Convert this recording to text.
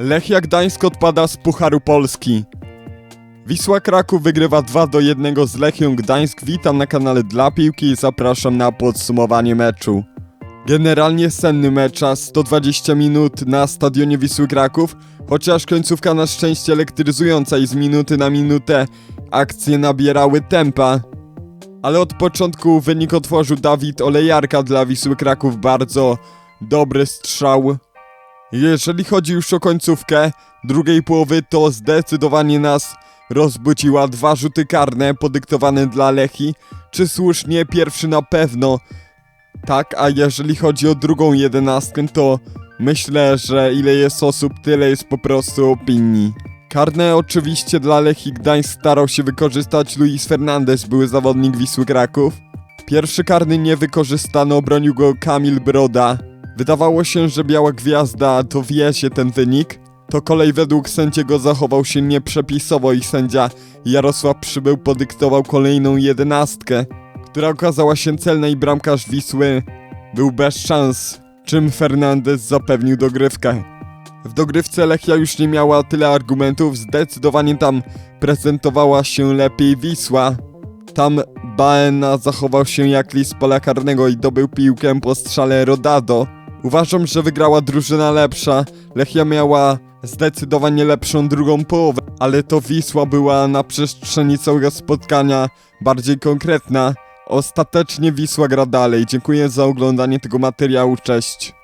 Lechia Gdańsk odpada z Pucharu Polski. Wisła Kraków wygrywa 2 do 1 z Lechią Gdańsk. Witam na kanale Dla Piłki i zapraszam na podsumowanie meczu. Generalnie senny mecz, a 120 minut na stadionie Wisły Kraków, chociaż końcówka na szczęście elektryzująca i z minuty na minutę akcje nabierały tempa. Ale od początku wynik otworzył Dawid Olejarka dla Wisły Kraków, bardzo dobry strzał. Jeżeli chodzi już o końcówkę drugiej połowy, to zdecydowanie nas rozbudziła dwa rzuty karne podyktowane dla Lechi. Czy słusznie? Pierwszy na pewno. Tak, a jeżeli chodzi o drugą jedenastkę, to myślę, że ile jest osób, tyle jest po prostu opinii. Karne oczywiście dla Lechii Gdańsk starał się wykorzystać Luis Fernandez, były zawodnik Wisły Kraków. Pierwszy karny nie wykorzystano, obronił go Kamil Broda. Wydawało się, że Biała Gwiazda dowiezie ten wynik. To kolej według sędziego zachował się nieprzepisowo i sędzia Jarosław Przybył podyktował kolejną jedenastkę, która okazała się celna i bramkarz Wisły był bez szans, czym Fernandez zapewnił dogrywkę. W dogrywce Lechia już nie miała tyle argumentów, zdecydowanie tam prezentowała się lepiej Wisła. Tam Baena zachował się jak list pola karnego i dobył piłkę po strzale Rodado. Uważam, że wygrała drużyna lepsza. Lechia miała zdecydowanie lepszą drugą połowę, ale to Wisła była na przestrzeni całego spotkania bardziej konkretna. Ostatecznie Wisła gra dalej. Dziękuję za oglądanie tego materiału. Cześć.